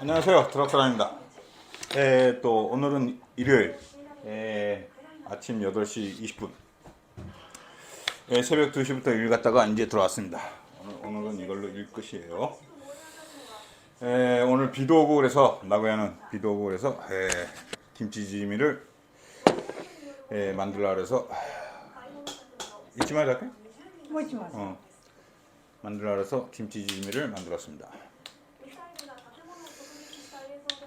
안녕하세요. 드럭사랑입니다. 에, 또 오늘은 일요일. 에, 아침 8시 20분. 에, 새벽 2시부터 일 갔다가 이제 들어왔습니다. 오늘, 오늘은 이걸로 일 끝이에요. 에, 오늘 비도 오고 그래서 나고야는 비도 오고 그래서 에, 김치지미를 에, 만들라 그래서 잊지 말자 할게? 뭐 잊지 마 어, 만들라 그래서 김치지미를 만들었습니다.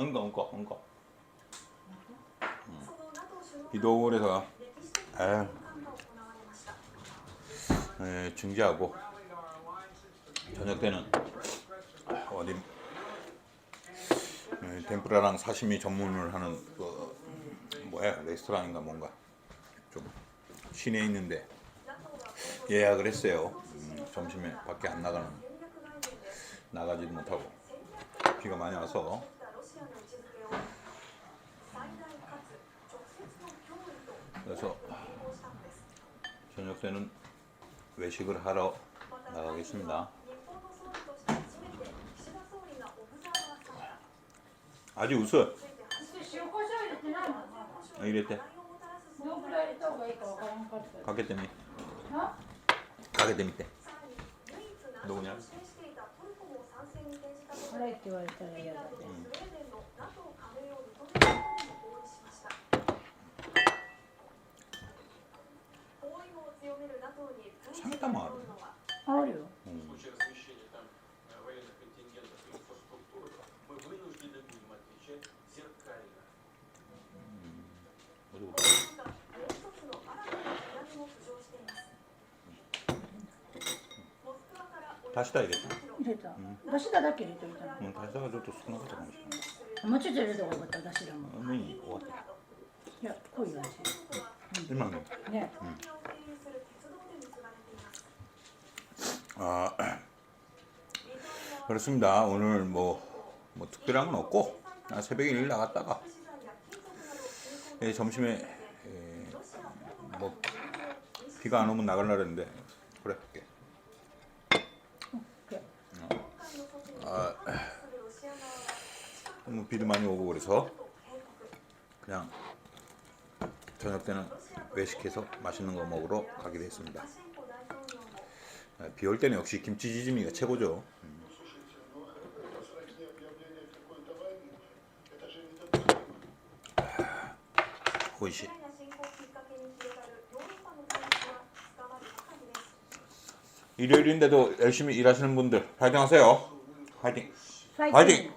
응거 응거 응거. 음. 비도홀에서 에, 아. 네, 중지하고. 저녁 때는 어디 네, 에, 덴프라랑 사시미 전문을 하는 그, 뭐야 레스토랑인가 뭔가. 좀 시내에 있는데 예약을 했어요. 음, 점심에 밖에 안 나가는 나가지도 못하고. 비가 많이 와서. ロシアの位置づけを最大かつ直接の脅威と 그래서 変更したのです 저녁 때는 외식을 하러 나가겠습니다. 日本の総理として初めて岸田総理がオブザーバー参加 아주 웃어. ついて初めて塩コショウ入れてないの 아, 이랬대. 課題をもたらすどんくらい入れた方がいいかわからんかった 가게 때문에 な 가게 때문에 さらに唯一難どこにある色を示していたトルコも参戦に転じたことであれって言われたらフィン嫌だねラ 埼玉ある？あるよ、うん、足した入れた入れた、うん、出汁だだけ入れといたの、うん、出汁がちょっと少なかったかもしれないもうちょっと入れた方がよかった出汁だもん。いや濃い味、うん、今のね、うん 아 그렇습니다. 오늘 뭐, 뭐 특별한 건 없고 아, 새벽에 일 나갔다가 예, 점심에 예, 뭐 비가 안 오면 나갈라 그랬는데 그래 할게. 아, 뭐 비도 많이 오고 그래서 그냥 저녁 때는 외식해서 맛있는 거 먹으러 가기로 했습니다. 비 올 때는 역시 김치지짐이가 최고죠. 음. 오이시. 일요일인데도 열심히 일하시는 분들 파이팅 하세요. 파이팅. 파이팅 파이팅.